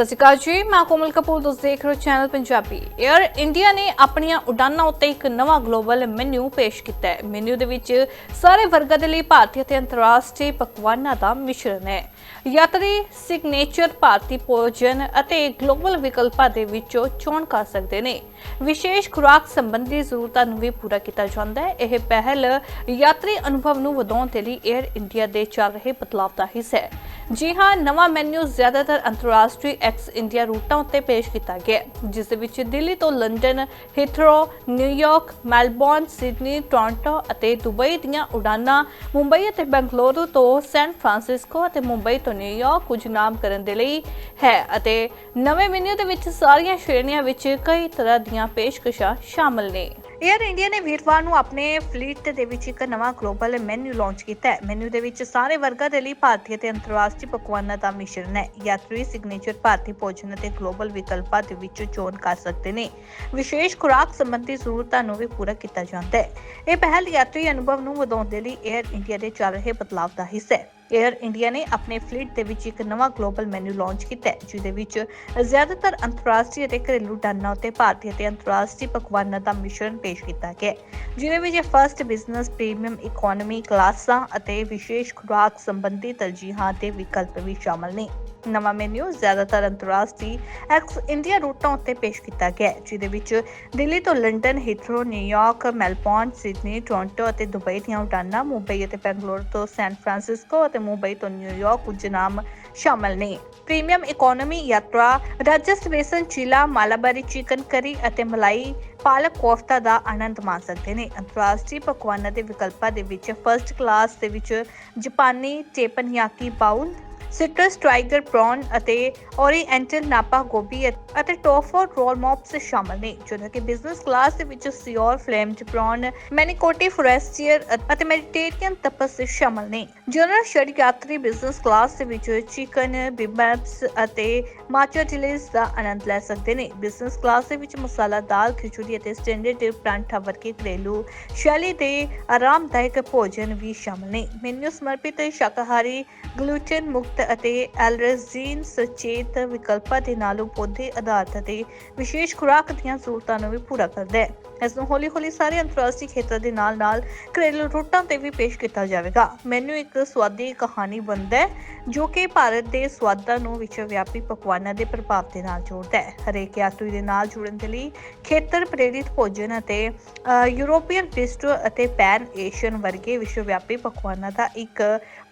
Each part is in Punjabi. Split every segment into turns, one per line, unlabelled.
ਸਤਿ ਸ਼੍ਰੀ ਅਕਾਲ ਜੀ, ਮੈਂ ਕੋਮਲ ਕਪੂਰ ਤੁਸੀਂ ਦੇਖ ਰਹੇ ਹੋ ਚੈਨਲ ਪੰਜਾਬੀ। 에ਅਰ ਇੰਡੀਆ ਨੇ ਆਪਣੀਆਂ ਉਡਾਨਾਂ ਉੱਤੇ ਇੱਕ ਨਵਾਂ ਗਲੋਬਲ ਮੈਨੂ ਪੇਸ਼ ਕੀਤਾ ਹੈ। ਮੈਨੂ ਦੇ ਵਿੱਚ ਸਾਰੇ ਵਰਗਾਂ ਦੇ ਲਈ ਭਾਰਤੀ ਅਤੇ ਅੰਤਰਰਾਸ਼ਟਰੀ ਪਕਵਾਨਾਂ ਦਾ ਮਿਸ਼ਰਣ ਹੈ। ਯਾਤਰੀ ਸਿਗਨੇਚਰ ਭਾਰਤੀ ਭੋਜਨ ਅਤੇ ਗਲੋਬਲ ਵਿਕਲਪਾਂ ਦੇ ਵਿੱਚੋਂ ਚੋਣ ਕਰ ਸਕਦੇ ਨੇ। ਵਿਸ਼ੇਸ਼ ਖੁਰਾਕ ਸੰਬੰਧੀ ਜ਼ਰੂਰਤਾਂ ਨੂੰ ਵੀ ਪੂਰਾ ਕੀਤਾ ਜਾਂਦਾ ਹੈ। ਇਹ ਪਹਿਲ ਯਾਤਰੀ ਅਨੁਭਵ ਨੂੰ ਵਧਾਉਣ ਦੇ ਲਈ 에ਅਰ ਇੰਡੀਆ ਦੇ ਚੱਲ ਰਹੇ ਬਦਲਾਅ ਦਾ ਹਿੱਸਾ ਹੈ। ਜੀ ਹਾਂ, ਨਵਾਂ ਮੈਨੂ ਜ਼ਿਆਦਾਤਰ ਅੰਤਰਰਾਸ਼ਟਰੀ ਐਕਸ ਇੰਡੀਆ ਰੂਟਾਂ ਉੱਤੇ ਪੇਸ਼ ਕੀਤਾ ਗਿਆ ਜਿਸ ਦੇ ਵਿੱਚ ਦਿੱਲੀ ਤੋਂ London, Heathrow New York, Melbourne, Sydney, Toronto ਅਤੇ ਦੁਬਈ ਦੀਆਂ ਉਡਾਨਾਂ ਮੁੰਬਈ ਅਤੇ ਬੰਗਲੁਰੂ ਤੋਂ ਸੈਨ ਫਰਾਂਸਿਸਕੋ ਅਤੇ ਮੁੰਬਈ ਤੋਂ ਨਿਊਯਾਰਕ ਕੁਝ ਨਾਮ ਕਰਨ ਦੇ ਲਈ ਹੈ ਅਤੇ ਨਵੇਂ ਮੈਨੂ ਦੇ ਵਿੱਚ ਸਾਰੀਆਂ ਸ਼੍ਰੇਣੀਆਂ ਵਿੱਚ ਕਈ ਤਰ੍ਹਾਂ ਦੀਆਂ ਪੇਸ਼ਕਸ਼ਾਂ ਸ਼ਾਮਲ ਨੇ। 에ਅਰ ਇੰਡੀਆ ਨੇ ਵੀਰਵਾਰ ਨੂੰ ਆਪਣੇ ਫਲੀਟ ਦੇ ਵਿੱਚ ਇੱਕ ਨਵਾਂ ਗਲੋਬਲ ਮੈਨੂ ਲਾਂਚ ਕੀਤਾ ਹੈ। ਮੈਨੂ ਦੇ ਵਿੱਚ ਸਾਰੇ ਵਰਗਾਂ ਦੇ ਲਈ ਭਾਰਤੀ ਅਤੇ ਅੰਤਰਰਾਸ਼ਟਰੀ ਪਕਵਾਨਾਂ ਦਾ ਮਿਸ਼ਰਣ ਹੈ। ਯਾਤਰੀ ਸਿਗਨੇਚਰ ਭਾਰਤੀ ਭੋਜਨ ਅਤੇ ਗਲੋਬਲ ਵਿਕਲਪਾਂ ਦੇ ਵਿੱਚੋਂ ਚੋਣ ਕਰ ਸਕਦੇ ਨੇ। ਵਿਸ਼ੇਸ਼ ਖੁਰਾਕ ਸੰਬੰਧੀ ਜ਼ਰੂਰਤਾਂ ਨੂੰ ਵੀ ਪੂਰਾ ਕੀਤਾ ਜਾਂਦਾ ਹੈ। ਇਹ ਪਹਿਲ ਯਾਤਰੀ ਅਨੁਭਵ ਨੂੰ ਵਧਾਉਣ ਦੇ ਲਈ 에ਅਰ ਇੰਡੀਆ ਦੇ ਚੱਲ ਰਹੇ ਬਦਲਾਅ ਦਾ ਹਿੱਸਾ ਹੈ। 에ਅਰ ਇੰਡੀਆ ਨੇ ਆਪਣੇ ਫਲੀਟ ਦੇ ਵਿੱਚ ਇੱਕ ਨਵਾਂ ਗਲੋਬਲ ਮੈਨੂ ਲਾਂਚ ਕੀਤਾ ਹੈ, ਜਿਹਦੇ ਵਿੱਚ ਜ਼ਿਆਦਾਤਰ ਅੰਤਰਰਾਸ਼ਟਰੀ ਅਤੇ ਘਰੇਲੂ ਡਾਨਾਂ ਉੱਤੇ ਭਾਰਤੀ ਅਤੇ ਅੰਤਰਰਾਸ਼ਟਰੀ ਪਕਵਾਨਾਂ ਦਾ ਮਿਸ਼ਰਣ ਪੇਸ਼ ਕੀਤਾ ਗਿਆ ਹੈ। ਜਿਹਦੇ ਵਿੱਚ ਫਰਸਟ ਬਿਜ਼ਨਸ ਪ੍ਰੀਮੀਅਮ ਇਕਨੋਮੀ ਕਲਾਸਾਂ ਅਤੇ ਵਿਸ਼ੇਸ਼ ਖੁਰਾਕ ਸੰਬੰਧੀ ਤਰਜੀਹਾਂ ਦੇ ਵਿਕਲਪ ਵੀ ਸ਼ਾਮਲ ਨੇ। ਨਵਾਂ ਮੈਨਿਊ ਜ਼ਿਆਦਾਤਰ ਅੰਤਰਰਾਸ਼ਟਰੀ ਐਕਸ ਇੰਡੀਆ ਰੂਟਾਂ ਉੱਤੇ ਪੇਸ਼ ਕੀਤਾ ਗਿਆ ਹੈ ਜਿਹਦੇ ਵਿੱਚ ਦਿੱਲੀ ਤੋਂ London, Heathrow, New York, Melbourne, Sydney, Toronto ਅਤੇ ਦੁਬਈ ਦੀਆਂ ਉਡਾਨਾਂ ਮੁੰਬਈ ਅਤੇ ਬੈਂਗਲੌਰ ਤੋਂ ਸੈਨ ਫਰਾਂਸਿਸਕੋ ਅਤੇ ਮੁੰਬਈ ਤੋਂ ਨਿਊਯਾਰਕ ਕੁਝ ਨਾਮ ਸ਼ਾਮਲ ਨੇ। ਪ੍ਰੀਮੀਅਮ ਇਕਨੋਮੀ ਯਾਤਰਾ ਰਾਜਸ ਬੇਸਨ ਚੀਲਾ ਮਾਲਾਬਾਰੀ ਚਿਕਨ ਕਰੀ ਅਤੇ ਮਲਾਈ ਪਾਲਕ ਕੋਫਤਾ ਦਾ ਆਨੰਦ ਮਾਣ ਸਕਦੇ ਨੇ। ਅੰਤਰਰਾਸ਼ਟਰੀ ਪਕਵਾਨਾਂ ਦੇ ਵਿਕਲਪਾਂ ਦੇ ਵਿੱਚ ਫਰਸਟ ਕਲਾਸ ਦੇ ਵਿੱਚ ਜਾਪਾਨੀ teppanyaki bowl citrus, tiger prawn ਅਤੇ ਓਰੀਐਂਟਲ ਨਾਪਾ ਗੋਭੀ ਅਤੇ ਟੋਫੋ ਰੋਲ ਮੌਪਸ ਸ਼ਾਮਲ ਨੇ ਜਦੋਂ ਕਿ ਬਿਜ਼ਨਸ ਕਲਾਸ ਦੇ ਵਿੱਚ ਸਿਓਰ, ਫਲੇਮਡ ਪ੍ਰੌਨ ਮੈਨੀਕੋਟੀ, ਫੋਰੈਸਟੀਅਰ ਅਤੇ ਮੈਡੀਟੇਰੀਅਨ ਤਪਸ ਸ਼ਾਮਲ ਨੇ। ਜਨਰਲ ਸ਼ੈਡ ਯਾਤਰੀ ਬਿਜ਼ਨਸ ਕਲਾਸ ਦੇ ਵਿੱਚ ਚਿਕਨ, ਬਿਬੈਪਸ ਅਤੇ ਮਾਚਾ ਟਿਲੀਸ ਦਾ ਆਨੰਦ ਲੈ ਸਕਦੇ ਨੇ। ਬਿਜ਼ਨਸ ਕਲਾਸ ਦੇ ਵਿੱਚ ਮਸਾਲਾ ਦਾਲ, ਖਿਚੜੀ ਅਤੇ ਸਟੈਂਡਰਡ ਪਰਾਂਠਾ ਵਰਗੇ ਘਰੇਲੂ ਸ਼ੈਲੀ ਦੇ ਆਰਾਮਦਾਇਕ ਭੋਜਨ ਵੀ ਸ਼ਾਮਲ ਨੇ। ਮੈਨੂ ਸਮਰਪਿਤ ਸ਼ਾਕਾਹਾਰੀ, ਗਲੂਟਨ ਮੁਕਤ ਅਤੇ ਐਲਰਜੀਨ ਸੁਚੇਤ ਵਿਕਲਪਾਂ ਦੇ ਨਾਲੋਂ ਪੌਦੇ ਆਧਾਰਿਤ ਅਤੇ ਵਿਸ਼ੇਸ਼ ਖੁਰਾਕ ਦੀਆਂ ਜ਼ਰੂਰਤਾਂ ਨੂੰ ਵੀ ਪੂਰਾ ਕਰਦਾ ਹੈ। ਇਸ ਨੂੰ ਹੌਲੀ-ਹੌਲੀ ਸਾਰੇ ਅੰਤਰਰਾਸ਼ਟਰੀ ਖੇਤਰ ਦੇ ਨਾਲ-ਨਾਲ ਘਰੇਲੂ ਰੂਟਾਂ ਤੇ ਵੀ ਪੇਸ਼ ਕੀਤਾ ਜਾਵੇਗਾ। ਮੈਨੂੰ ਇੱਕ ਸਵਾਦੀ ਕਹਾਣੀ ਬਣਦਾ ਹੈ ਜੋ ਕਿ ਭਾਰਤ ਦੇ ਸਵਾਦਾਂ ਨੂੰ ਵਿਸ਼ਵ ਵਿਆਪੀ ਪਕਵਾਨਾਂ ਦੇ ਪ੍ਰਭਾਵ ਦੇ ਨਾਲ ਜੋੜਦਾ ਹੈ। ਹਰੇਕ ਯਾਤਰੀ ਦੇ ਨਾਲ ਜੁੜਨ ਦੇ ਲਈ ਖੇਤਰ ਪ੍ਰੇਰਿਤ ਭੋਜਨ ਅਤੇ ਅ, ਯੂਰੋਪੀਅਨ ਬਿਸਟ੍ਰੋ ਅਤੇ ਪੈਨ ਏਸ਼ੀਅਨ ਵਰਗੇ ਵਿਸ਼ਵ ਵਿਆਪੀ ਪਕਵਾਨਾਂ ਦਾ ਇੱਕ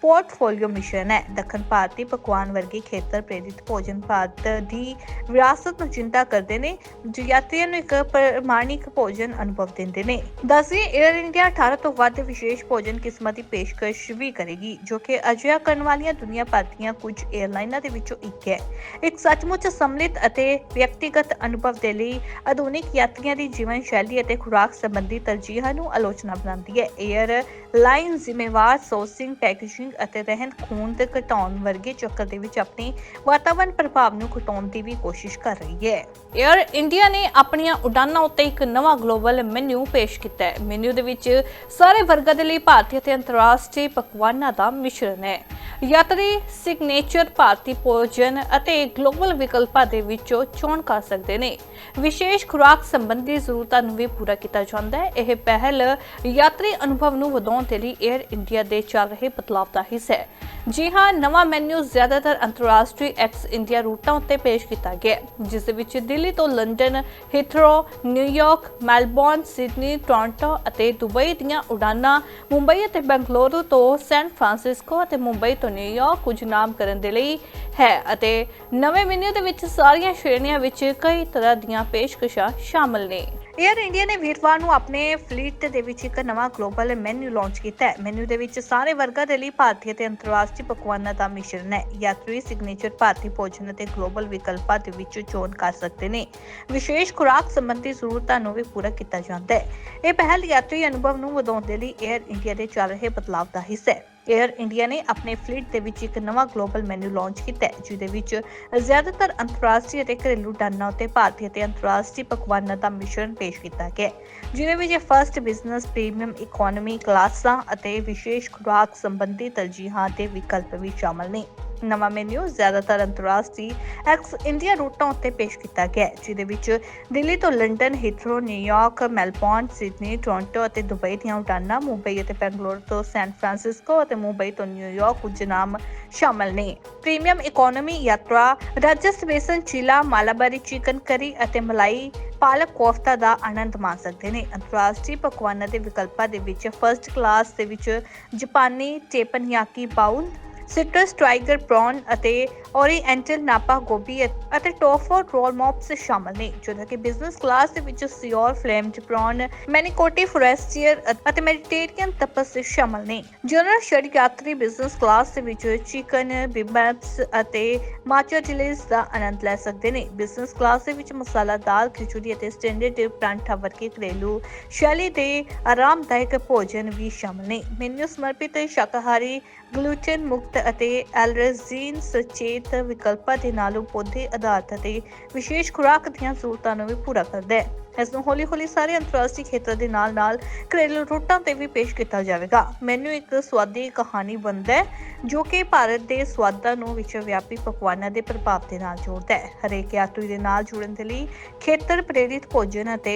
ਪੋਰਟਫੋਲੀਓ ਮਿਸ਼ਨ ਹੈ। ਦੱਖਣ ਭਾਰਤੀ ਪਕਵਾਨ ਵਰਗੇ ਖੇਤਰ ਪ੍ਰੇਰਿਤ ਭੋਜਨ ਭਾਰਤ ਦੀ ਵਿਰਾਸਤ ਨੂੰ ਚਿੰਤਾ ਕਰਦੇ ਨੇ। ਜੋ ਯਾਤਰੀਆਂ ਨੂੰ ਇੱਕ ਪ੍ਰਮਾਣਿਕ ਭੋਜਨ ਅਨੁਭਵ ਦਿੰਦੇ ਨੇ। ਦੱਸਦੇ 에ਅਰ ਇੰਡੀਆ 18 ਤੋਂ ਵੱਧ ਵਿਸ਼ੇਸ਼ ਭੋਜਨ ਕਿਸਮਾਂ ਦੀ ਪੇਸ਼ਕਸ਼ ਵੀ ਕਰੇਗੀ, ਜੋ ਕਿ ਅਜਿਹਾ ਕਰਨ ਵਾਲੀਆਂ ਦੁਨੀਆ ਭਰ ਦੀਆਂ ਕੁਝ 에ਅਰਲਾਈਨਾਂ ਦੇ ਵਿੱਚੋਂ ਇੱਕ ਹੈ। ਇੱਕ ਸੱਚਮੁੱਚ ਸਮਲਿਤ ਅਤੇ ਵਿਅਕਤੀਗਤ ਅਨੁਭਵ ਦੇ ਲਈ ਆਧੁਨਿਕ ਯਾਤਰੀਆਂ ਦੀ ਜੀਵਨ ਸ਼ੈਲੀ ਅਤੇ ਖੁਰਾਕ ਸੰਬੰਧੀ ਤਰਜੀਹਾਂ ਨੂੰ ਆਲੋਚਨਾ ਬਣਾਉਂਦੀ ਹੈ। 에ਅਰ ਲਾਈਨ ਜ਼ਿੰਮੇਵਾਰ ਸੋਰਸਿੰਗ ਪੈਕੇਜਿੰਗ ਅਤੇ ਰਹਿੰਦ ਖੂੰਹਦ ਦੇ ਘਟਾਉਣ ਵਰਗੇ ਚੱਕਰ ਦੇ ਵਿੱਚ ਆਪਣੀ ਵਾਤਾਵਰਣ ਪ੍ਰਭਾਵ ਨੂੰ ਘਟਾਉਣ ਦੀ ਵੀ ਕੋਸ਼ਿਸ਼ ਕਰ ਰਹੀ ਹੈ। 에ਅਰ ਇੰਡੀਆ ਨੇ ਆਪਣੀਆਂ ਉਡਾਨਾਂ ਉੱਤੇ ਇੱਕ ਨਵਾਂ ਗਲੋਬਲ ਮੈਨੂ ਪੇਸ਼ ਕੀਤਾ ਹੈ। ਮੈਨੂ ਦੇ ਵਿੱਚ ਸਾਰੇ ਵਰਗਾਂ ਦੇ ਲਈ ਭਾਰਤੀ ਅਤੇ ਅੰਤਰਰਾਸ਼ਟਰੀ ਪਕਵਾਨਾਂ ਦਾ ਮਿਸ਼ਰਣ ਹੈ। ਯਾਤਰੀ ਸਿਗਨੇਚਰ ਭਾਰਤੀ ਭੋਜਨ ਅਤੇ ਗਲੋਬਲ ਵਿਕਲਪਾਂ ਦੇ ਵਿੱਚੋਂ ਚੋਣ ਕਰ ਸਕਦੇ ਨੇ। ਵਿਸ਼ੇਸ਼ ਖੁਰਾਕ ਸੰਬੰਧੀ ਜ਼ਰੂਰਤਾਂ ਨੂੰ ਵੀ ਪੂਰਾ ਕੀਤਾ ਜਾਂਦਾ ਹੈ। ਇਹ ਪਹਿਲ ਯਾਤਰੀ ਅਨੁਭਵ ਨੂੰ ਵਧਾਉਣ ਦੇ ਲਈ 에ਅਰ ਇੰਡੀਆ ਦੇ ਚੱਲ ਰਹੇ ਬਦਲਾਅ ਦਾ ਹਿੱਸਾ ਹੈ ਜੀ ਹਾਂ ਨਵਾਂ ਮੈਨੂ ਜ਼ਿਆਦਾਤਰ ਅੰਤਰਰਾਸ਼ਟਰੀ ਐਕਸ ਇੰਡੀਆ ਰੂਟਾਂ ਉੱਤੇ ਪੇਸ਼ ਕੀਤਾ ਗਿਆ ਜਿਸ ਦੇ ਵਿੱਚ ਦਿੱਲੀ ਤੋਂ London, Heathrow, New York, Melbourne, Sydney, Toronto ਅਤੇ ਦੁਬਈ ਦੀਆਂ ਉਡਾਨਾਂ ਮੁੰਬਈ ਅਤੇ ਬੰਗਲੁਰੂ ਤੋਂ ਸੈਨ ਫਰਾਂਸਿਸਕੋ ਅਤੇ ਮੁੰਬਈ ਤੋਂ ਨਿਊਯਾਰਕ ਕੁਝ ਨਾਮ ਕਰਨ ਦੇ ਲਈ ਹੈ ਅਤੇ ਨਵੇਂ ਮੈਨਿਊ ਦੇ ਵਿੱਚ ਸਾਰੀਆਂ ਸ਼੍ਰੇਣੀਆਂ ਵਿੱਚ ਕਈ ਤਰ੍ਹਾਂ ਦੀਆਂ ਪੇਸ਼ਕਸ਼ਾਂ ਸ਼ਾਮਲ ਨੇ। 에ਅਰ ਇੰਡੀਆ ਨੇ ਵੀਰਵਾਰ ਨੂੰ ਆਪਣੇ ਫਲੀਟ ਦੇ ਵਿੱਚ ਇੱਕ ਨਵਾਂ ਗਲੋਬਲ ਮੈਨੂ ਲਾਂਚ ਕੀਤਾ ਹੈ। ਮੈਨੂ ਦੇ ਵਿੱਚ ਸਾਰੇ ਵਰਗਾਂ ਦੇ ਲਈ ਭਾਰਤੀ ਅਤੇ ਅੰਤਰਰਾਸ਼ਟਰੀ ਪਕਵਾਨਾਂ ਦਾ ਮਿਸ਼ਰਣ ਹੈ। ਯਾਤਰੀ ਸਿਗਨੇਚਰ ਭਾਰਤੀ ਭੋਜਨ ਅਤੇ ਗਲੋਬਲ ਵਿਕਲਪਾਂ ਦੇ ਵਿੱਚੋਂ ਚੋਣ ਕਰ ਸਕਦੇ ਨੇ। ਵਿਸ਼ੇਸ਼ ਖੁਰਾਕ ਸੰਬੰਧੀ ਜ਼ਰੂਰਤਾਂ ਨੂੰ ਵੀ ਪੂਰਾ ਕੀਤਾ ਜਾਂਦਾ ਹੈ। ਇਹ ਪਹਿਲ ਯਾਤਰੀ ਅਨੁਭਵ ਨੂੰ ਵਧਾਉਣ ਦੇ ਲਈ 에ਅਰ ਇੰਡੀਆ ਦੇ ਚੱਲ ਰਹੇ ਬਦਲਾਅ ਦਾ ਹਿੱਸਾ ਹੈ। 에ਅਰ ਇੰਡੀਆ ਨੇ ਆਪਣੇ ਫਲੀਟ ਦੇ ਵਿੱਚ ਇੱਕ ਨਵਾਂ ਗਲੋਬਲ ਮੈਨੂ ਲਾਂਚ ਕੀਤਾ ਹੈ, ਜਿਹਦੇ ਵਿੱਚ ਜ਼ਿਆਦਾਤਰ ਅੰਤਰਰਾਸ਼ਟਰੀ ਅਤੇ ਘਰੇਲੂ ਡਾਨਾਂ ਉੱਤੇ ਭਾਰਤੀ ਅਤੇ ਅੰਤਰਰਾਸ਼ਟਰੀ ਪਕਵਾਨਾਂ ਦਾ ਮਿਸ਼ਰਣ ਪੇਸ਼ ਕੀਤਾ ਗਿਆ ਹੈ, ਜਿਹਦੇ ਵਿੱਚ ਫਰਸਟ ਬਿਜ਼ਨਸ ਪ੍ਰੀਮੀਅਮ ਇਕਨੋਮੀ ਕਲਾਸਾਂ ਅਤੇ ਵਿਸ਼ੇਸ਼ ਖੁਰਾਕ ਸੰਬੰਧੀ ਤਰਜੀਹਾਂ ਦੇ ਵਿਕਲਪ ਵੀ ਸ਼ਾਮਲ ਨੇ। ਨਵਾਂ ਮੈਨਿਊ ਜ਼ਿਆਦਾਤਰ ਅੰਤਰਰਾਸ਼ਟਰੀ ਐਕਸ ਇੰਡੀਆ ਰੂਟਾਂ ਉੱਤੇ ਪੇਸ਼ ਕੀਤਾ ਗਿਆ ਹੈ, ਜਿਹਦੇ ਵਿੱਚ ਦਿੱਲੀ ਤੋਂ London Heathrow New York Melbourne Sydney Toronto ਅਤੇ ਦੁਬਈ ਦੀਆਂ ਉਡਾਨਾਂ ਮੁੰਬਈ ਅਤੇ ਬੰਗਲੌਰ ਤੋਂ ਸੈਨ ਫਰਾਂਸਿਸਕੋ ਅਤੇ ਮੁੰਬਈ ਤੋਂ ਨਿਊਯਾਰਕ ਕੁਝ ਨਾਮ ਸ਼ਾਮਲ ਨੇ। ਪ੍ਰੀਮੀਅਮ ਇਕਨੋਮੀ ਯਾਤਰਾ, ਰਾਜਸ ਬੇਸਨ, ਚੀਲਾ, ਮਾਲਾਬਾਰੀ ਚਿਕਨ ਕਰੀ ਅਤੇ ਮਲਾਈ ਪਾਲਕ ਕੋਫਤਾ ਦਾ ਆਨੰਦ ਮਾਣ ਸਕਦੇ ਨੇ। ਅੰਤਰਰਾਸ਼ਟਰੀ ਪਕਵਾਨਾਂ ਦੇ ਵਿਕਲਪਾਂ ਦੇ ਵਿੱਚ ਫਰਸਟ ਕਲਾਸ ਦੇ ਵਿੱਚ ਜਾਪਾਨੀ teppanyaki bowl citrus tiger prawn ਅਤੇ ਓਰੀਐਂਟਲ ਨਾਪਾ ਗੋਭੀ ਅਤੇ ਟੋਫੋ ਰੋਲ ਮੌਪਸ ਸ਼ਾਮਲ ਨੇ ਜਦੋਂ ਕਿ ਬਿਜ਼ਨਸ ਕਲਾਸ ਦੇ ਵਿੱਚ ਸਿਓਰ ਫਲੇਮਡ ਪ੍ਰੌਨ ਮੈਨੀਕੋਟੀ ਫੋਰੈਸਟੀਅਰ ਅਤੇ ਮੈਡੀਟੇਰੀਅਨ ਤਪਸ ਸ਼ਾਮਲ ਨੇ। ਜਨਰਲ ਸ਼ੈਡ ਯਾਤਰੀ ਬਿਜ਼ਨਸ ਕਲਾਸ ਦੇ ਵਿੱਚ ਚਿਕਨ ਬਿਬੈਪਸ ਅਤੇ ਮਾਚਾ ਚਿਲੀਜ਼ ਦਾ ਆਨੰਦ ਲੈ ਸਕਦੇ ਨੇ। ਬਿਜ਼ਨਸ ਕਲਾਸ ਦੇ ਵਿੱਚ ਮਸਾਲਾਦਾਰ ਖਿਚੜੀ ਅਤੇ ਸਟੈਂਡਰਡ ਪਰਾਂਠਾ ਵਰਗੇ ਘਰੇਲੂ ਸ਼ੈਲੀ ਦੇ ਆਰਾਮਦਾਇਕ ਭੋਜਨ ਵੀ ਸ਼ਾਮਲ ਨੇ। ਮੈਨੂ ਸਮਰਪਿਤ ਸ਼ਾਕਾਹਾਰੀ ਗਲੂਟਨ ਮੁਕਤ ਅਤੇ ਐਲਰਜੀਨ ਸੁਚੇਤ ਵਿਕਲਪਾਂ ਦੇ ਨਾਲ ਪੌਦੇ ਆਧਾਰਿਤ ਅਤੇ ਵਿਸ਼ੇਸ਼ ਖੁਰਾਕ ਦੀਆਂ ਜ਼ਰੂਰਤਾਂ ਨੂੰ ਵੀ ਪੂਰਾ ਕਰਦਾ ਹੈ। ਇਸ ਨੂੰ ਹੌਲੀ-ਹੌਲੀ ਸਾਰੇ ਅੰਤਰਰਾਸ਼ਟਰੀ ਖੇਤਰ ਦੇ ਨਾਲ-ਨਾਲ ਘਰੇਲੂ ਰੂਟਾਂ ਤੇ ਵੀ ਪੇਸ਼ ਕੀਤਾ ਜਾਵੇਗਾ। ਮੈਨੂੰ ਇੱਕ ਸਵਾਦੀ ਕਹਾਣੀ ਬਣਦਾ ਹੈ, ਜੋ ਕਿ ਭਾਰਤ ਦੇ ਸਵਾਦਾਂ ਨੂੰ ਵਿਸ਼ਵ ਵਿਆਪੀ ਪਕਵਾਨਾਂ ਦੇ ਪ੍ਰਭਾਵ ਦੇ ਨਾਲ ਜੋੜਦਾ ਹੈ। ਹਰੇਕ ਯਾਤਰੀ ਦੇ ਨਾਲ ਜੁੜਨ ਦੇ ਲਈ ਖੇਤਰ ਪ੍ਰੇਰਿਤ ਭੋਜਨ ਅਤੇ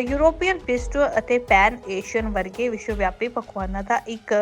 ਯੂਰੋਪੀਅਨ ਬਿਸਟੋ ਅਤੇ ਪੈਨ ਏਸ਼ੀਅਨ ਵਰਗੇ ਵਿਸ਼ਵ ਵਿਆਪੀ ਪਕਵਾਨਾਂ ਦਾ ਇੱਕ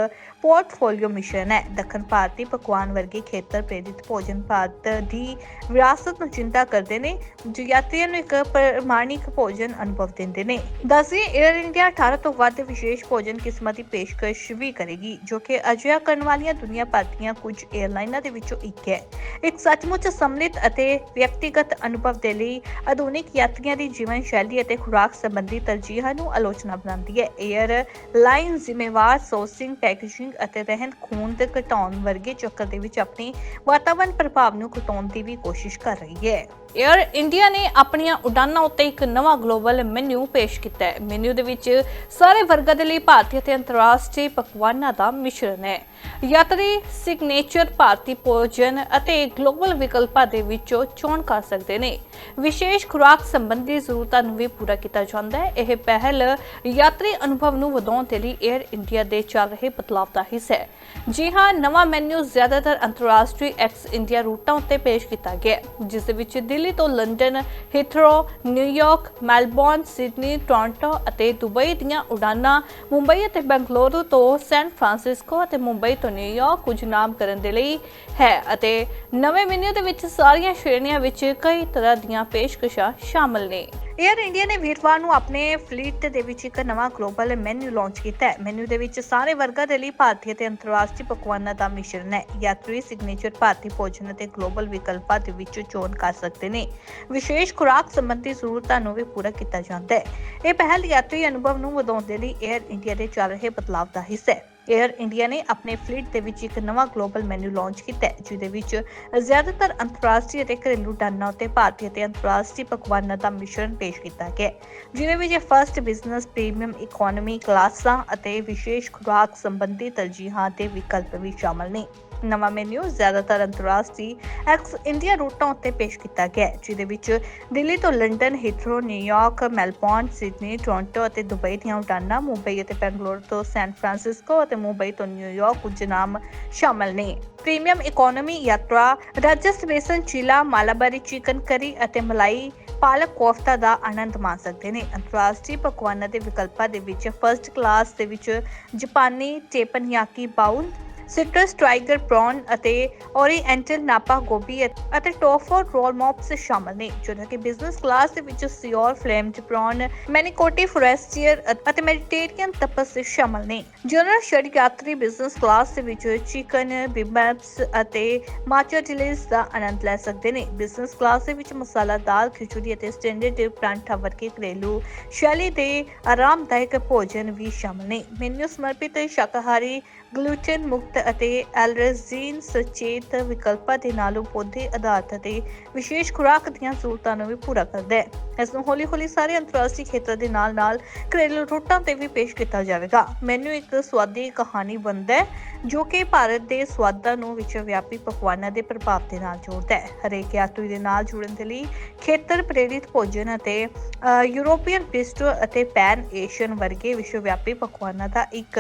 ਪੋਰਟਫੋਲੀਓ ਮਿਸ਼ਨ ਹੈ। ਦੱਖਣ ਭਾਰਤੀ ਪਕਵਾਨ ਵਰਗੇ ਖੇਤਰ ਪ੍ਰੇਰਿਤ ਭੋਜਨ ਭਾਰਤ ਦੀ ਵਿਰਾਸਤ ਨੂੰ ਚਿੰਤਾ ਕਰਦੇ ਨੇ। ਜੋ ਯਾਤਰੀਆਂ ਨੂੰ ਇੱਕ ਪ੍ਰਮਾਣਿਕ ਭੋਜਨ ਅਨੁਭਵ ਦਿੰਦੇ ਨੇ। ਦੱਸਦੇ 에ਅਰ ਇੰਡੀਆ 18 ਤੋਂ ਵੱਧ ਵਿਸ਼ੇਸ਼ ਭੋਜਨ ਕਿਸਮਾਂ ਦੀ ਪੇਸ਼ਕਸ਼ ਵੀ ਕਰੇਗੀ, ਜੋ ਕਿ ਅਜਿਹਾ ਕਰਨ ਵਾਲੀਆਂ ਦੁਨੀਆ ਭਰ ਦੀਆਂ ਕੁਝ 에ਅਰਲਾਈਨਾਂ ਦੇ ਵਿੱਚੋਂ ਇੱਕ ਹੈ। ਇੱਕ ਸੱਚਮੁੱਚ ਸਮਲਿਤ ਅਤੇ ਵਿਅਕਤੀਗਤ ਅਨੁਭਵ ਦੇ ਲਈ ਆਧੁਨਿਕ ਯਾਤਰੀਆਂ ਦੀ ਜੀਵਨ ਸ਼ੈਲੀ ਅਤੇ ਖੁਰਾਕ ਸੰਬੰਧੀ ਤਰਜੀਹਾਂ ਨੂੰ ਆਲੋਚਨਾ ਬਣਾਉਂਦੀ ਹੈ। 에ਅਰ ਲਾਈਨ ਜ਼ਿੰਮੇਵਾਰ ਸੋਰਸਿੰਗ ਪੈਕੇਜਿੰਗ ਅਤੇ ਰਹਿੰਦ ਖੂੰਹਦ ਦੇ ਘਟਾਉਣ ਵਰਗੇ ਚੱਕਰ ਦੇ ਵਿੱਚ ਆਪਣੀ ਵਾਤਾਵਰਣ ਪ੍ਰਭਾਵ ਨੂੰ ਘਟਾਉਣ ਦੀ ਵੀ ਕੋਸ਼ਿਸ਼ ਕਰ ਰਹੀ ਹੈ। 에ਅਰ ਇੰਡੀਆ ਨੇ ਆਪਣੀਆਂ ਉਡਾਨਾਂ ਉੱਤੇ ਇੱਕ ਨਵਾਂ ਗਲੋਬਲ ਮੈਨੂ ਪੇਸ਼ ਕੀਤਾ ਹੈ। ਮੈਨੂ ਦੇ ਵਿੱਚ ਸਾਰੇ ਵਰਗਾਂ ਦੇ ਲਈ ਭਾਰਤੀ ਅਤੇ ਅੰਤਰਰਾਸ਼ਟਰੀ ਪਕਵਾਨਾਂ ਦਾ ਮਿਸ਼ਰਣ ਹੈ। ਯਾਤਰੀ ਸਿਗਨੇਚਰ ਭਾਰਤੀ ਭੋਜਨ ਅਤੇ ਗਲੋਬਲ ਵਿਕਲਪਾਂ ਦੇ ਵਿੱਚੋਂ ਚੋਣ ਕਰ ਸਕਦੇ ਨੇ। ਵਿਸ਼ੇਸ਼ ਖੁਰਾਕ ਸੰਬੰਧੀ ਜ਼ਰੂਰਤਾਂ ਨੂੰ ਵੀ ਪੂਰਾ ਕੀਤਾ ਜਾਂਦਾ ਹੈ। ਇਹ ਪਹਿਲ ਯਾਤਰੀ ਅਨੁਭਵ ਨੂੰ ਵਧਾਉਣ ਦੇ ਲਈ 에ਅਰ ਇੰਡੀਆ ਦੇ ਚੱਲ ਰਹੇ ਬਦਲਾਅ ਦਾ ਹਿੱਸਾ ਹੈ। ਜੀ ਹਾਂ, ਨਵਾਂ ਮੈਨੂ ਜ਼ਿਆਦਾਤਰ ਅੰਤਰਰਾਸ਼ਟਰੀ ਐਕਸ ਇੰਡੀਆ ਰੂਟਾਂ ਉੱਤੇ ਪੇਸ਼ ਕੀਤਾ ਗਿਆ ਜਿਸ ਦੇ ਵਿੱਚ ਦਿੱਲੀ ਤੋਂ London Heathrow New York Melbourne Sydney Toronto ਅਤੇ ਦੁਬਈ ਦੀਆਂ ਉਡਾਨਾਂ ਮੁੰਬਈ ਅਤੇ ਬੰਗਲੌਰ ਤੋਂ ਸੈਨ ਫਰਾਂਸਿਸਕੋ ਅਤੇ ਮੁੰਬਈ ਤੋਂ ਨਿਊਯਾਰਕ ਕੁਝ ਨਾਮ ਕਰਨ ਦੇ ਲਈ ਹੈ ਅਤੇ ਨਵੇਂ ਮੈਨੂ ਦੇ ਵਿੱਚ ਸਾਰੀਆਂ ਸ਼੍ਰੇਣੀਆਂ ਵਿੱਚ ਕਈ ਤਰ੍ਹਾਂ ਦੀਆਂ ਪੇਸ਼ਕਸ਼ਾਂ ਸ਼ਾਮਲ ਨੇ। 에ਅਰ ਇੰਡੀਆ ਨੇ ਵੀਰਵਾਰ ਨੂੰ ਆਪਣੇ ਫਲੀਟ ਦੇ ਵਿੱਚ ਇੱਕ ਨਵਾਂ ਗਲੋਬਲ ਮੈਨੂ ਲਾਂਚ ਕੀਤਾ ਹੈ। ਮੈਨੂ ਦੇ ਵਿੱਚ ਸਾਰੇ ਵਰਗਾਂ ਦੇ ਲਈ ਭਾਰਤੀ ਅਤੇ ਅੰਤਰਰਾਸ਼ਟਰੀ ਪਕਵਾਨਾਂ ਦਾ ਮਿਸ਼ਰਣ ਹੈ। ਯਾਤਰੀ ਸਿਗਨੇਚਰ ਭਾਰਤੀ ਭੋਜਨ ਅਤੇ ਗਲੋਬਲ ਵਿਕਲਪਾਂ ਦੇ ਵਿੱਚੋਂ ਚੋਣ ਕਰ ਸਕਦੇ ਨੇ। ਵਿਸ਼ੇਸ਼ ਖੁਰਾਕ ਸੰਬੰਧੀ ਜ਼ਰੂਰਤਾਂ ਨੂੰ ਵੀ ਪੂਰਾ ਕੀਤਾ ਜਾਂਦਾ ਹੈ। ਇਹ ਪਹਿਲ ਯਾਤਰੀ ਅਨੁਭਵ ਨੂੰ ਵਧਾਉਣ ਦੇ ਲਈ 에ਅਰ ਇੰਡੀਆ ਦੇ ਚੱਲ ਰਹੇ ਬਦਲਾਅ ਦਾ ਹਿੱਸਾ ਹੈ। 에ਅਰ ਇੰਡੀਆ ਨੇ ਆਪਣੇ ਫਲੀਟ ਦੇ ਵਿੱਚ ਇੱਕ ਨਵਾਂ ਗਲੋਬਲ ਮੈਨੂ ਲਾਂਚ ਕੀਤਾ ਹੈ, ਜਿਹਦੇ ਵਿੱਚ ਜ਼ਿਆਦਾਤਰ ਅੰਤਰਰਾਸ਼ਟਰੀ ਅਤੇ ਘਰੇਲੂ ਡਾਨਾਂ ਉੱਤੇ ਭਾਰਤੀ ਅਤੇ ਅੰਤਰਰਾਸ਼ਟਰੀ ਪਕਵਾਨਾਂ ਦਾ ਮਿਸ਼ਰਣ ਪੇਸ਼ ਕੀਤਾ ਗਿਆ ਹੈ, ਜਿਹਦੇ ਵਿੱਚ ਫਰਸਟ ਬਿਜ਼ਨਸ ਪ੍ਰੀਮੀਅਮ ਇਕਨੋਮੀ ਕਲਾਸਾਂ ਅਤੇ ਵਿਸ਼ੇਸ਼ ਖੁਰਾਕ ਸੰਬੰਧੀ ਤਰਜੀਹਾਂ ਦੇ ਵਿਕਲਪ ਵੀ ਸ਼ਾਮਲ ਨੇ। ਨਵਾਂ ਮੈਨਿਊ ਜ਼ਿਆਦਾਤਰ ਅੰਤਰਰਾਸ਼ਟਰੀ ਐਕਸ ਇੰਡੀਆ ਰੂਟਾਂ ਉੱਤੇ ਪੇਸ਼ ਕੀਤਾ ਗਿਆ ਹੈ, ਜਿਹਦੇ ਵਿੱਚ ਦਿੱਲੀ ਤੋਂ London Heathrow New York Melbourne Sydney Toronto ਅਤੇ ਦੁਬਈ ਦੀਆਂ ਉਡਾਨਾਂ ਮੁੰਬਈ ਅਤੇ ਬੈਂਗਲੌਰ ਤੋਂ ਸੈਨ ਫਰਾਂਸਿਸਕੋ ਅਤੇ ਮੁੰਬਈ ਤੋਂ ਨਿਊਯਾਰਕ ਕੁਝ ਨਾਮ ਸ਼ਾਮਲ ਨੇ। ਪ੍ਰੀਮੀਅਮ ਇਕਨੋਮੀ ਯਾਤਰਾ ਰਾਜਸ ਬੇਸਨ ਚੀਲਾ, ਮਾਲਾਬਾਰੀ ਚਿਕਨ ਕਰੀ ਅਤੇ ਮਲਾਈ ਪਾਲਕ ਕੋਫਤਾ ਦਾ ਆਨੰਦ ਮਾਣ ਸਕਦੇ ਨੇ। ਅੰਤਰਰਾਸ਼ਟਰੀ ਪਕਵਾਨਾਂ ਦੇ ਵਿਕਲਪਾਂ ਦੇ ਵਿੱਚ ਫਰਸਟ ਕਲਾਸ ਦੇ ਵਿੱਚ ਜਾਪਾਨੀ teppanyaki bowl citrus, tiger prawn ਅਤੇ ਓਰੀਐਂਟਲ ਨਾਪਾ ਗੋਭੀ ਅਤੇ ਟੋਫੋ ਰੋਲ ਮੌਪਸ ਸ਼ਾਮਲ ਨੇ, ਜਦੋਂ ਕਿ ਬਿਜ਼ਨਸ ਕਲਾਸ ਦੇ ਵਿੱਚ ਸਿਓਰ, ਫਲੇਮਡ ਪ੍ਰੌਨ ਮੈਨੀਕੋਟੀ, ਫੋਰੈਸਟੀਅਰ ਅਤੇ ਮੈਡੀਟੇਰੀਅਨ ਤਪਸ ਸ਼ਾਮਲ ਨੇ। ਜਨਰਲ ਸ਼ੈਡ ਯਾਤਰੀ ਬਿਜ਼ਨਸ ਕਲਾਸ ਦੇ ਵਿੱਚ ਚਿਕਨ ਬਿਬੈਪਸ ਅਤੇ ਮਾਚਾ ਚਿਲੀਜ਼ ਦਾ ਆਨੰਦ ਲੈ ਸਕਦੇ ਨੇ। ਬਿਜ਼ਨਸ ਕਲਾਸ ਦੇ ਵਿੱਚ ਮਸਾਲਾਦਾਰ ਖਿਚੜੀ ਅਤੇ ਸਟੈਂਡਰਡ ਪਰਾਂਠਾ ਵਰਗੇ ਘਰੇਲੂ ਸ਼ੈਲੀ ਦੇ ਆਰਾਮਦਾਇਕ ਭੋਜਨ ਵੀ ਸ਼ਾਮਲ ਨੇ। ਮੈਨੂ ਸਮਰਪਿਤ ਸ਼ਾਕਾਹਾਰੀ, ਗਲੂਟਨ ਮੁਕਤ ਅਤੇ ਐਲਰਜੀਨ ਸੁਚੇਤ ਵਿਕਲਪਾਂ ਦੇ ਨਾਲ ਪੌਦੇ ਆਧਾਰਿਤ ਅਤੇ ਵਿਸ਼ੇਸ਼ ਖੁਰਾਕ ਦੀਆਂ ਜ਼ਰੂਰਤਾਂ ਨੂੰ ਵੀ ਪੂਰਾ ਕਰਦਾ ਹੈ। ਇਸ ਨੂੰ ਹੌਲੀ-ਹੌਲੀ ਸਾਰੇ ਅੰਤਰਰਾਸ਼ਟਰੀ ਖੇਤਰ ਦੇ ਨਾਲ-ਨਾਲ ਘਰੇਲੂ ਰੂਟਾਂ ਤੇ ਵੀ ਪੇਸ਼ ਕੀਤਾ ਜਾਵੇਗਾ। ਮੈਨੂੰ ਇੱਕ ਸਵਾਦੀ ਕਹਾਣੀ ਬਣਦਾ ਹੈ ਜੋ ਕਿ ਭਾਰਤ ਦੇ ਸਵਾਦਾਂ ਨੂੰ ਵਿਸ਼ਵ ਵਿਆਪੀ ਪਕਵਾਨਾਂ ਦੇ ਪ੍ਰਭਾਵ ਦੇ ਨਾਲ ਜੋੜਦਾ ਹੈ। ਹਰੇਕ ਯਾਤਰੀ ਦੇ ਨਾਲ ਜੁੜਨ ਦੇ ਲਈ ਖੇਤਰ ਪ੍ਰੇਰਿਤ ਭੋਜਨ ਅਤੇ ਅ, ਯੂਰੋਪੀਅਨ ਬਿਸਟੋ ਅਤੇ ਪੈਨ ਏਸ਼ੀਅਨ ਵਰਗੇ ਵਿਸ਼ਵ ਵਿਆਪੀ ਪਕਵਾਨਾਂ ਦਾ ਇੱਕ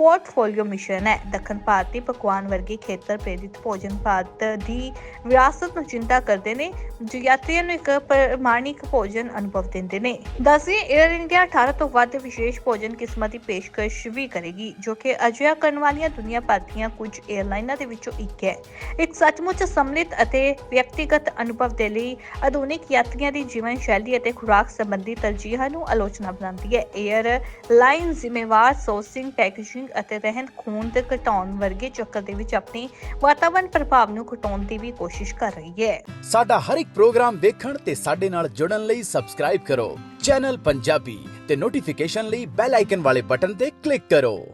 ਪੋਰਟਫੋਲੀਓ ਮਿਸ਼ਨ ਹੈ। ਦੱਖਣ ਭਾਰਤੀ ਪਕਵਾਨ ਵਰਗੇ ਖੇਤਰ ਪ੍ਰੇਰਿਤ ਭੋਜਨ ਭਾਰਤ ਦੀ ਵਿਰਾਸਤ ਨੂੰ ਚਿੰਤਾ ਕਰਦੇ ਨੇ। ਜੋ ਯਾਤਰੀਆਂ ਨੂੰ ਇੱਕ ਪ੍ਰਮਾਣਿਕ ਭੋਜਨ ਅਨੁਭਵ ਦਿੰਦੇ ਨੇ। ਦੱਸਦੇ 에ਅਰ ਇੰਡੀਆ 18 ਤੋਂ ਵੱਧ ਵਿਸ਼ੇਸ਼ ਭੋਜਨ ਕਿਸਮਾਂ ਦੀ ਪੇਸ਼ਕਸ਼ ਵੀ ਕਰੇਗੀ, ਜੋ ਕਿ ਅਜਿਹਾ ਕਰਨ ਵਾਲੀਆਂ ਦੁਨੀਆ ਭਰ ਦੀਆਂ ਕੁਝ 에ਅਰਲਾਈਨਾਂ ਦੇ ਵਿੱਚੋਂ ਇੱਕ ਹੈ। ਇੱਕ ਸੱਚਮੁੱਚ ਸਮਲਿਤ ਅਤੇ ਵਿਅਕਤੀਗਤ ਅਨੁਭਵ ਦੇ ਲਈ ਆਧੁਨਿਕ ਯਾਤਰੀਆਂ ਦੀ ਜੀਵਨ ਸ਼ੈਲੀ ਅਤੇ ਖੁਰਾਕ ਸੰਬੰਧੀ ਤਰਜੀਹਾਂ ਨੂੰ ਆਲੋਚਨਾ ਬਣਾਉਂਦੀ ਹੈ। 에ਅਰ ਲਾਈਨ ਜ਼ਿੰਮੇਵਾਰ ਸੋਰਸਿੰਗ ਪੈਕੇਜਿੰਗ ਅਤੇ ਰਹਿੰਦ ਖੂੰਹਦ ਘਟਾਉਣ ਵਰਗੇ ਚੱਕਰ ਦੇ ਵਿੱਚ ਆਪਣੀ ਵਾਤਾਵਰਣ ਪ੍ਰਭਾਵ ਨੂੰ ਘਟਾਉਣ ਦੀ ਵੀ ਕੋਸ਼ਿਸ਼ ਕਰ ਰਹੀ ਹੈ।
ਸਾਡਾ ਹਰ ਇੱਕ ਪ੍ਰੋਗਰਾਮ ਦੇਖਣ ਤੇ ਸਾਡੇ ਨਾਲ ਜੁੜਨ ਲਈ ਸਬਸਕ੍ਰਾਈਬ ਕਰੋ। ਚੈਨਲ ਪੰਜਾਬੀ ਤੇ ਨੋਟੀਫਿਕੇਸ਼ਨ ਲਈ ਬੈਲ ਆਈਕਨ ਵਾਲੇ ਬਟਨ ਤੇ ਕਲਿੱਕ ਕਰੋ।